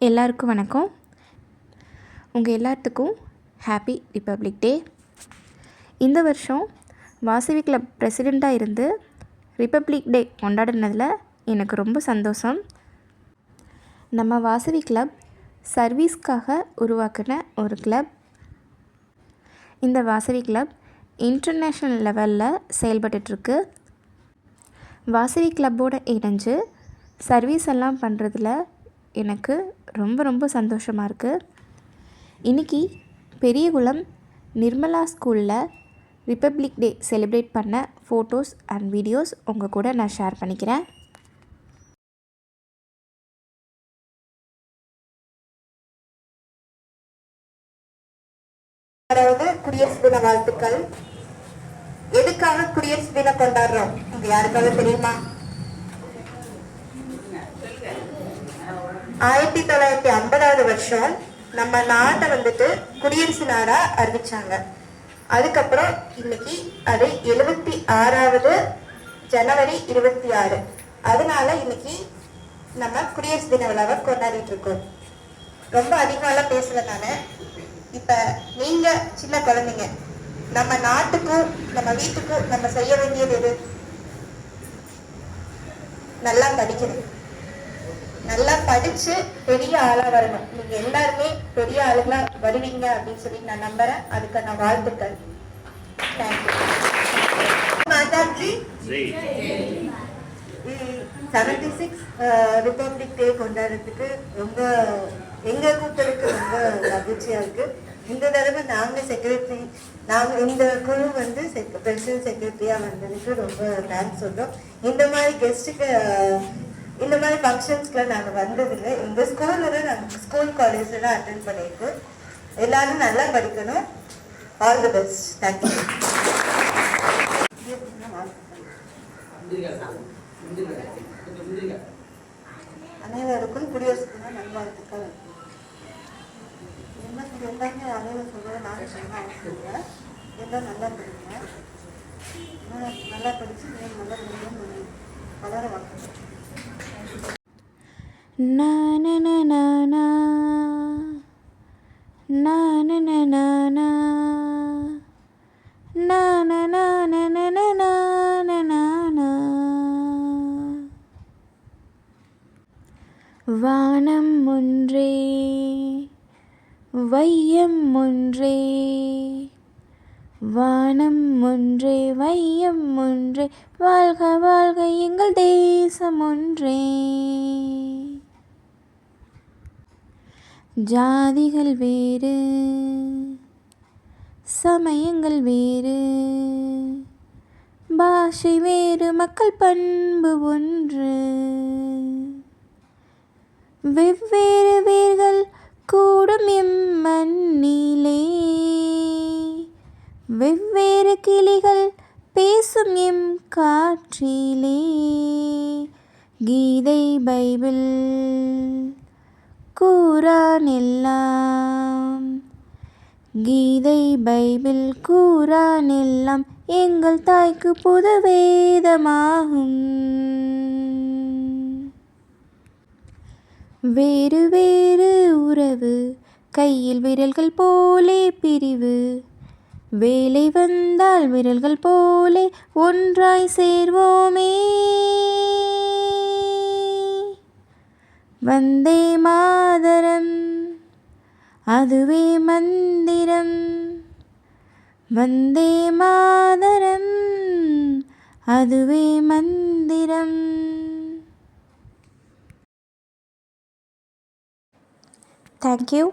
எல்லாருக்கும் வணக்கம். உங்கள் எல்லாத்துக்கும் ஹாப்பி ரிப்பப்ளிக் டே இந்த வருஷம் வாசவி கிளப் பிரசிடெண்ட்டாக இருந்து ரிப்பப்ளிக் டே கொண்டாடினதில் எனக்கு ரொம்ப சந்தோஷம். நம்ம வாசவி கிளப் சர்வீஸ்க்காக உருவாக்கின ஒரு கிளப் இந்த வாசவி கிளப் இன்டர்நேஷ்னல் லெவலில் செயல்பட்டுருக்கு வாசவி கிளப்போட இணைஞ்சு சர்வீஸ் எல்லாம் பண்ணுறதுல எனக்கு ரொம்ப ரொம்ப சந்தோஷமாக இருக்குது இன்றைக்கி பெரியகுளம் நிர்மலா ஸ்கூலில் ரிப்பப்ளிக் டே செலிப்ரேட் பண்ண ஃபோட்டோஸ் அண்ட் வீடியோஸ் உங்கள் கூட நான் ஷேர் பண்ணிக்கிறேன். அதாவது குடியரசு தின வாழ்த்துக்கள். எதுக்காக குடியரசு தினம் கொண்டாடுறோம்? யாருக்காவது தெரியுமா? ஆயிரத்தி தொள்ளாயிரத்தி ஐம்பதாவது வருஷம் நம்ம நாட்டை வந்துட்டு குடியரசு நாடா அறிவிச்சாங்க. அதுக்கப்புறம் இன்னைக்கு அது எழுபத்தி ஆறாவது ஜனவரி இருபத்தி ஆறு. அதனால இன்னைக்கு நம்ம குடியரசு தின விழாவை கொண்டாடிட்டு இருக்கோம். ரொம்ப அதிகமாலாம் பேசுறதுனால இப்ப நீங்க சின்ன குழந்தைங்க நம்ம நாட்டுக்கும் நம்ம வீட்டுக்கும் நம்ம செய்ய வேண்டியது எது? நல்லா படிக்கணும். படிச்சு பெரிய ஆளா வரணும். நீங்க எல்லாருமே பெரிய ஆளுங்களா வருவீங்க அப்படின்னு சொல்லி நான் நம்புறேன். அதுக்கான வாழ்த்துக்கள். Mataji. Seventy six Republic Day கொண்டாடுறதுக்கு ரொம்ப எங்க கூப்பிட்டதுக்கு ரொம்ப மகிழ்ச்சியா இருக்கு. இந்த தடவை நாங்க செக்ரட்டரி நாங்க இந்த குழு வந்து பிரசிடன்ட் செக்ரட்டரியா வந்ததுக்கு ரொம்ப தேங்க்ஸ் சொல்றோம். இந்த மாதிரி கெஸ்ட்டுக்கு இந்த மாதிரி ஃபங்க்ஷன்ஸ்க்குலாம் நாங்கள் வந்ததில்லை. எங்கள் ஸ்கூலில் நாங்கள் ஸ்கூல் காலேஜ்ல தான் அட்டன் பண்ணியிருக்கோம். எல்லாரும் நல்லா படிக்கணும். ஆல் தி பெஸ்ட் தேங்க்யூ அனைவருக்கும் குடியரசு தின நல்வாழ்த்துக்கள். என்ன எல்லாமே அனைவரும் சொல்கிறத நான் சொல்ல அவசியம் எல்லாம் நல்லா படிக்கிறேன் நல்லா படித்து நீங்கள் நல்லா முடியும் வளர வாங்க வானம் ஒன்றே வையம் ஒன்றே வானம் ஒன்றே வையம் ஒன்றே வாழ்க வாழ்க எங்கள் தேசம் ஒன்றே ஜாதிகள் வேறு சமயங்கள் வேறு பாஷை வேறு மக்கள் பண்பு ஒன்று. வெவ்வேறு வேர்கள் கூடும் எம்மண்ணிலே வெவ்வேறு கிளிகள் பேசும் எம் காற்றிலே. கீதை பைபிள் கூறான் எல்லாம் கீதை பைபிள் கூறான் எல்லாம் எங்கள் தாய்க்கு புது வேதமாகும் வேறு வேறு உறவு கையில் விரல்கள் போலே பிரிவு. வேலை வந்தால் விரல்கள் போலே ஒன்றாய் சேர்வோமே. வந்தே மாதரம் அதுவே மந்திரம். வந்தே மாதரம் அதுவே மந்திரம். தேங்க்யூ